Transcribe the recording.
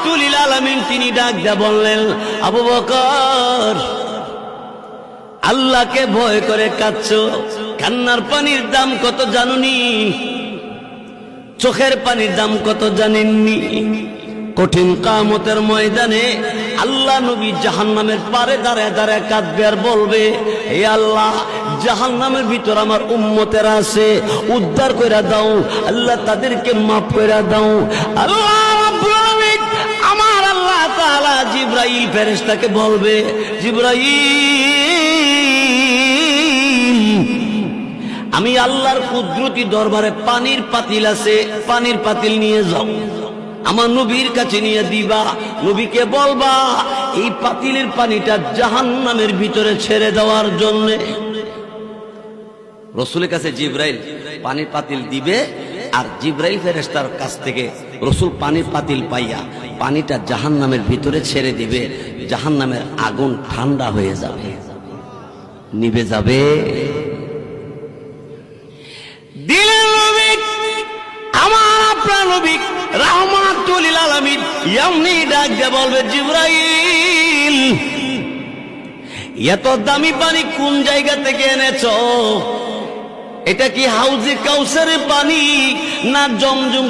রহমাতুল আলামিন তিনি ডাক দেয়া বললেন, আবু বকর, আল্লাহকে ভয় করে কাঁদছ। কান্নার পানির দাম কত জানুনি? চোখের পানির দাম কত জানেননি? কঠিন কামতের ময়দানে আল্লাহ নবী জাহান্নামের পারে দাঁড়ায় দাঁড়ায় কাঁদবে আর বলবে, হে আল্লাহ, জাহান্নামের ভিতর আমার উম্মতের আছে, উদ্ধার কইরা দাও, আল্লাহ তাদেরকে মাফ কইরা দাও। আল্লাহ ফেরেশতাকে বলবে, জিব্রাইল, আমি আল্লাহর কুদরতি দরবারে পানির পাতিল আছে, পানির পাতিল নিয়ে যাও। আমার নবীর কাছে নিয়ে দিবা, নবীকে বলবা, এই পাতিলের পানিটা জাহান্নামের ভিতরে ছেড়ে দেওয়ার জন্য। রসুলের কাছে জিব্রাইল, পানির পাতিল দিবে আর জিব্রাইল ফেরেস্তার কাছ থেকে রসুল পানির পাতিল পাইয়া পানিটা জাহান্নামের ভিতরে ছেড়ে দিবে, জাহান্নামের আগুন ঠান্ডা হয়ে যাবে। যাবে। নবী জিব্রাইল, এত দামি পানি কোন জায়গা থেকে এনেছো? এটা কি হাউজে কাউসারে পানি না জমজম